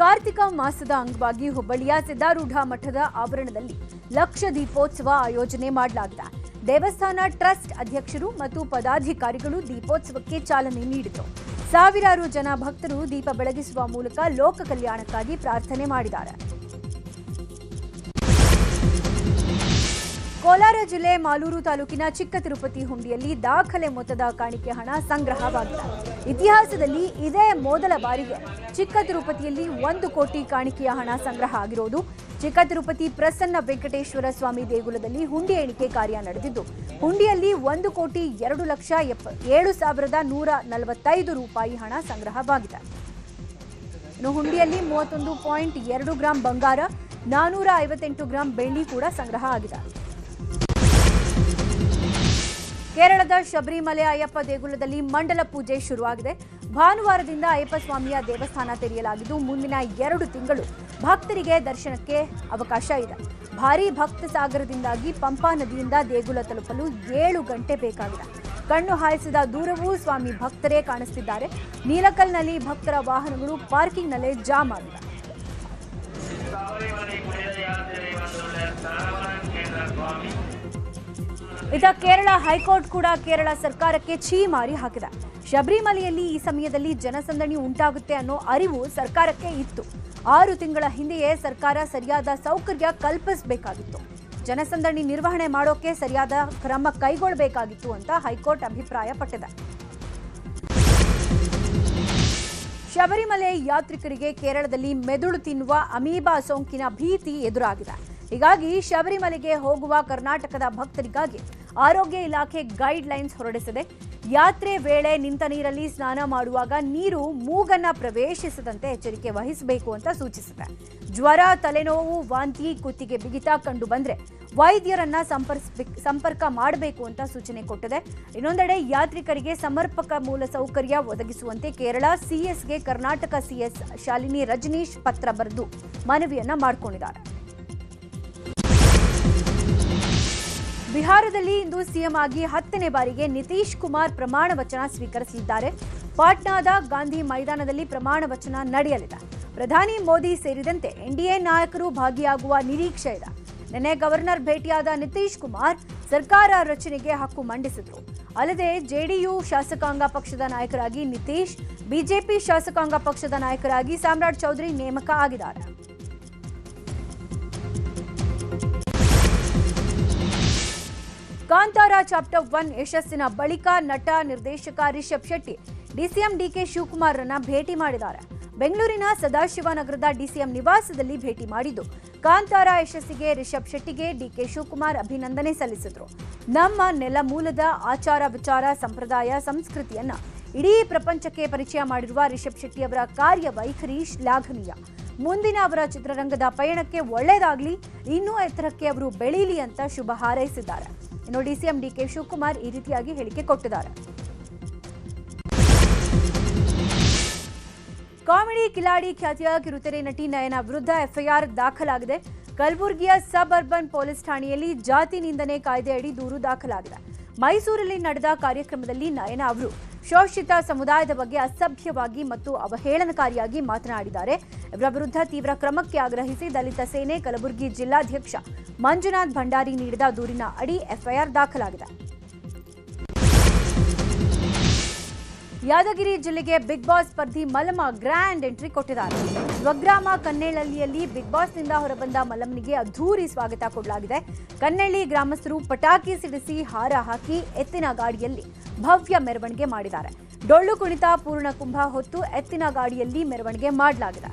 ಕಾರ್ತಿಕ ಮಾಸದ ಅಂಗವಾಗಿ ಹುಬ್ಬಳ್ಳಿಯ ಸಿದ್ದಾರೂಢ ಮಠದ ಆವರಣದಲ್ಲಿ ಲಕ್ಷ ದೀಪೋತ್ಸವ ಆಯೋಜನೆ ಮಾಡಲಾಗಿದೆ ದೇವಸ್ಥಾನ ಟ್ರಸ್ಟ್ ಅಧ್ಯಕ್ಷರು ಮತ್ತು ಪದಾಧಿಕಾರಿಗಳು ದೀಪೋತ್ಸವಕ್ಕೆ ಚಾಲನೆ ನೀಡಿದರು. ಸಾವಿರಾರು ಜನ ಭಕ್ತರು ದೀಪ ಬೆಳಗಿಸುವ ಮೂಲಕ ಲೋಕ ಕಲ್ಯಾಣಕ್ಕಾಗಿ ಪ್ರಾರ್ಥನೆ ಮಾಡಿದ್ದಾರೆ. ಕೋಲಾರ ಜಿಲ್ಲೆ ಮಾಲೂರು ತಾಲೂಕಿನ ಚಿಕ್ಕ ತಿರುಪತಿ ಹುಂಡಿಯಲ್ಲಿ ದಾಖಲೆ ಮೊತ್ತದ ಕಾಣಿಕೆ ಹಣ ಸಂಗ್ರಹವಾಗಿದೆ. ಇತಿಹಾಸದಲ್ಲಿ ಇದೇ ಮೊದಲ ಬಾರಿಗೆ ಚಿಕ್ಕ ತಿರುಪತಿಯಲ್ಲಿ ಒಂದು ಕೋಟಿ ಕಾಣಿಕೆಯ ಹಣ ಸಂಗ್ರಹ ಆಗಿರೋದು. ಚಿಕ್ಕ ತಿರುಪತಿ ಪ್ರಸನ್ನ ವೆಂಕಟೇಶ್ವರ ಸ್ವಾಮಿ ದೇಗುಲದಲ್ಲಿ ಹುಂಡಿ ಎಣಿಕೆ ಕಾರ್ಯ ನಡೆದಿದ್ದು, ಹುಂಡಿಯಲ್ಲಿ ಒಂದು ಕೋಟಿ ಎರಡು ಲಕ್ಷ ಎಪ್ಪ ಏಳು ಸಾವಿರದ ನೂರ ನಲವತ್ತೈದು ರೂಪಾಯಿ ಹಣ ಸಂಗ್ರಹವಾಗಿದೆ. ಇನ್ನು ಹುಂಡಿಯಲ್ಲಿ ಮೂವತ್ತೊಂದು ಪಾಯಿಂಟ್ ಎರಡು ಗ್ರಾಂ ಬಂಗಾರ, ನಾನೂರ ಐವತ್ತೆಂಟು ಗ್ರಾಂ ಬೆಳ್ಳಿ ಕೂಡ ಸಂಗ್ರಹ ಆಗಿದೆ. ಕೇರಳದ ಶಬರಿಮಲೆ ಅಯ್ಯಪ್ಪ ದೇಗುಲದಲ್ಲಿ ಮಂಡಲ ಪೂಜೆ ಶುರುವಾಗಿದೆ. ಭಾನುವಾರದಿಂದ ಅಯ್ಯಪ್ಪ ಸ್ವಾಮಿಯ ದೇವಸ್ಥಾನ ತೆರೆಯಲಾಗಿದ್ದು, ಮುಂದಿನ ಎರಡು ತಿಂಗಳು ಭಕ್ತರಿಗೆ ದರ್ಶನಕ್ಕೆ ಅವಕಾಶ ಇದೆ. ಭಾರೀ ಭಕ್ತ ಸಾಗರದಿಂದಾಗಿ ಪಂಪಾ ನದಿಯಿಂದ ದೇಗುಲ ತಲುಪಲು ಏಳು ಗಂಟೆ ಬೇಕಾಗಿದೆ. ಕಣ್ಣು ಹಾಯಿಸಿದ ದೂರವೂ ಸ್ವಾಮಿ ಭಕ್ತರೇ ಕಾಣಿಸ್ತಿದ್ದಾರೆ. ನೀಲಕಲ್ನಲ್ಲಿ ಭಕ್ತರ ವಾಹನಗಳು ಪಾರ್ಕಿಂಗ್ನಲ್ಲೇ ಜಾಮ್ ಆಗಿದೆ. ಇತ ಕೇರಳ ಹೈಕೋರ್ಟ್ ಕೂಡ ಕೇರಳ ಸರ್ಕಾರಕ್ಕೆ ಛೀ ಮಾರಿ ಹಾಕಿದೆ. ಶಬರಿಮಲೆಯಲ್ಲಿ ಈ ಸಮಯದಲ್ಲಿ ಜನಸಂದಣಿ ಉಂಟಾಗುತ್ತೆ ಅನ್ನೋ ಅರಿವು ಸರ್ಕಾರಕ್ಕೆ ಇತ್ತು. ಆರು ತಿಂಗಳ ಹಿಂದೆಯೇ ಸರ್ಕಾರ ಸರಿಯಾದ ಸೌಕರ್ಯ ಕಲ್ಪಿಸಬೇಕಾಗಿತ್ತು. ಜನಸಂದಣಿ ನಿರ್ವಹಣೆ ಮಾಡೋಕೆ ಸರಿಯಾದ ಕ್ರಮ ಕೈಗೊಳ್ಳಬೇಕಾಗಿತ್ತು ಅಂತ ಹೈಕೋರ್ಟ್ ಅಭಿಪ್ರಾಯಪಟ್ಟಿದೆ. ಶಬರಿಮಲೆ ಯಾತ್ರಿಕರಿಗೆ ಕೇರಳದಲ್ಲಿ ಮೆದುಳು ತಿನ್ನುವ ಅಮೀಬಾ ಸೋಂಕಿನ ಭೀತಿ ಎದುರಾಗಿದೆ. ಹೀಗಾಗಿ ಶಬರಿಮಲೆಗೆ ಹೋಗುವ ಕರ್ನಾಟಕದ ಭಕ್ತರಿಗಾಗಿ ಆರೋಗ್ಯ ಇಲಾಖೆ ಗೈಡ್ ಲೈನ್ಸ್ ಹೊರಡಿಸಿದೆ. ಯಾತ್ರೆ ವೇಳೆ ನಿಂತ ನೀರಲ್ಲಿ ಸ್ನಾನ ಮಾಡುವಾಗ ನೀರು ಮೂಗನ್ನ ಪ್ರವೇಶಿಸದಂತೆ ಎಚ್ಚರಿಕೆ ವಹಿಸಬೇಕು ಅಂತ ಸೂಚಿಸಿದೆ. ಜ್ವರ, ತಲೆನೋವು, ವಾಂತಿ, ಕುತ್ತಿಗೆ ಬಿಗಿತ ಕಂಡು ಬಂದ್ರೆ ವೈದ್ಯರನ್ನ ಸಂಪರ್ಕ ಮಾಡಬೇಕು ಅಂತ ಸೂಚನೆ ಕೊಟ್ಟಿದೆ. ಇನ್ನೊಂದೆಡೆ ಯಾತ್ರಿಕರಿಗೆ ಸಮರ್ಪಕ ಮೂಲ ಸೌಕರ್ಯ ಒದಗಿಸುವಂತೆ ಕೇರಳ ಸಿಎಸ್ಗೆ ಕರ್ನಾಟಕ ಸಿಎಸ್ ಶಾಲಿನಿ ರಜನೀಶ್ ಪತ್ರ ಬರೆದು ಮನವಿಯನ್ನ ಮಾಡಿಕೊಂಡಿದ್ದಾರೆ. ಬಿಹಾರದಲ್ಲಿ ಇಂದು ಸಿಎಂ ಆಗಿ ಹತ್ತನೇ ಬಾರಿಗೆ ನಿತೀಶ್ ಕುಮಾರ್ ಪ್ರಮಾಣ ವಚನ ಸ್ವೀಕರಿಸಲಿದ್ದಾರೆ. ಪಾಟ್ನಾದ ಗಾಂಧಿ ಮೈದಾನದಲ್ಲಿ ಪ್ರಮಾಣ ವಚನ ನಡೆಯಲಿದೆ. ಪ್ರಧಾನಿ ಮೋದಿ ಸೇರಿದಂತೆ ಎನ್ಡಿಎ ನಾಯಕರು ಭಾಗಿಯಾಗುವ ನಿರೀಕ್ಷೆ ಇದೆ. ನಿನ್ನೆ ಗವರ್ನರ್ ಭೇಟಿಯಾದ ನಿತೀಶ್ ಕುಮಾರ್ ಸರ್ಕಾರ ರಚನೆಗೆ ಹಕ್ಕು ಮಂಡಿಸಿದ್ರು. ಅಲ್ಲದೆ ಜೆಡಿಯು ಶಾಸಕಾಂಗ ಪಕ್ಷದ ನಾಯಕರಾಗಿ ನಿತೀಶ್ ಬಿಜೆಪಿ ಶಾಸಕಾಂಗ ಪಕ್ಷದ ನಾಯಕರಾಗಿ ಸಾಮ್ರಾಟ್ ಚೌಧರಿ ನೇಮಕ ಆಗಿದ್ದಾರೆ. ಕಾಂತಾರ ಚಾಪ್ಟರ್ ಒನ್ ಯಶಸ್ಸಿನ ಬಳಿಕ ನಟ ನಿರ್ದೇಶಕ ರಿಷಬ್ ಶೆಟ್ಟಿ, ಡಿಸಿಎಂ ಡಿಕೆ ಶಿವಕುಮಾರ್ರನ್ನ ಭೇಟಿ ಮಾಡಿದ್ದಾರೆ. ಬೆಂಗಳೂರಿನ ಸದಾಶಿವನಗರದ ಡಿಸಿಎಂ ನಿವಾಸದಲ್ಲಿ ಭೇಟಿ ಮಾಡಿದ್ದು, ಕಾಂತಾರ ಯಶಸ್ಸಿಗೆ ರಿಷಬ್ ಶೆಟ್ಟಿಗೆ ಡಿಕೆ ಶಿವಕುಮಾರ್ ಅಭಿನಂದನೆ ಸಲ್ಲಿಸಿದ್ರು. ನಮ್ಮ ನೆಲಮೂಲದ ಆಚಾರ ವಿಚಾರ, ಸಂಪ್ರದಾಯ, ಸಂಸ್ಕೃತಿಯನ್ನ ಇಡೀ ಪ್ರಪಂಚಕ್ಕೆ ಪರಿಚಯ ಮಾಡಿರುವ ರಿಷಬ್ ಶೆಟ್ಟಿ ಅವರ ಕಾರ್ಯವೈಖರಿ ಶ್ಲಾಘನೀಯ. ಮುಂದಿನ ಅವರ ಚಿತ್ರರಂಗದ ಪಯಣಕ್ಕೆ ಒಳ್ಳೆಯದಾಗಲಿ, ಇನ್ನೂ ಎತ್ತರಕ್ಕೆ ಅವರು ಬೆಳೀಲಿ ಅಂತ ಶುಭ ಹಾರೈಸಿದ್ದಾರೆ. ಇನ್ನು ಡಿಸಿಎಂ ಡಿಕೆ ಶಿವಕುಮಾರ್ ಈ ರೀತಿಯಾಗಿ ಹೇಳಿಕೆ ಕೊಟ್ಟಿದ್ದಾರೆ. ಕಾಮಿಡಿ ಕಿಲಾಡಿ ಖ್ಯಾತಿಯ ಕಿರುತೆರೆ ನಟಿ ನಯನ ವಿರುದ್ಧ ಎಫ್ಐಆರ್ ದಾಖಲಾಗಿದೆ. ಕಲಬುರಗಿಯ ಸಬ್ ಅರ್ಬನ್ ಪೊಲೀಸ್ ಠಾಣೆಯಲ್ಲಿ ಜಾತಿ ನಿಂದನೆ ಕಾಯ್ದೆಯಡಿ ದೂರು ದಾಖಲಾಗಿದೆ. ಮೈಸೂರಲ್ಲಿ ನಡೆದ ಕಾರ್ಯಕ್ರಮದಲ್ಲಿ ನಯನ ಅವರು ಶೋಷಿತ ಸಮುದಾಯದ ಬಗ್ಗೆ ಅಸಭ್ಯವಾಗಿ ಮತ್ತು ಅವಹೇಳನಕಾರಿಯಾಗಿ ಮಾತನಾಡಿದ್ದಾರೆ. ಇವರ ವಿರುದ್ಧ ತೀವ್ರ ಕ್ರಮಕ್ಕೆ ಆಗ್ರಹಿಸಿ ದಲಿತ ಸೇನೆ ಕಲಬುರಗಿ ಜಿಲ್ಲಾಧ್ಯಕ್ಷ ಮಂಜುನಾಥ್ ಭಂಡಾರಿ ನೀಡಿದ ದೂರಿನ ಅಡಿ ಎಫ್ಐಆರ್ ದಾಖಲಾಗಿದೆ. ಯಾದಗಿರಿ ಜಿಲ್ಲೆಗೆ ಬಿಗ್ ಬಾಸ್ ಸ್ಪರ್ಧಿ ಮಲಮ ಗ್ರ್ಯಾಂಡ್ ಎಂಟ್ರಿ ಕೊಟ್ಟಿದ್ದಾರೆ. ಸ್ವಗ್ರಾಮ ಕನ್ನೇಳಲ್ಲಿಯಲ್ಲಿ ಬಿಗ್ ಬಾಸ್ನಿಂದ ಹೊರಬಂದ ಮಲ್ಲಮ್ಮನಿಗೆ ಅದ್ಧೂರಿ ಸ್ವಾಗತ ಕೊಡಲಾಗಿದೆ. ಕನ್ನೆಳ್ಳಿ ಗ್ರಾಮಸ್ಥರು ಪಟಾಕಿ ಸಿಡಿಸಿ ಹಾರ ಹಾಕಿ ಎತ್ತಿನ ಗಾಡಿಯಲ್ಲಿ ಭವ್ಯ ಮೆರವಣಿಗೆ ಮಾಡಿದ್ದಾರೆ. ಡೊಳ್ಳು ಕುಣಿತ ಪೂರ್ಣ ಕುಂಭ ಹೊತ್ತು ಎತ್ತಿನ ಗಾಡಿಯಲ್ಲಿ ಮೆರವಣಿಗೆ ಮಾಡಲಾಗಿದೆ.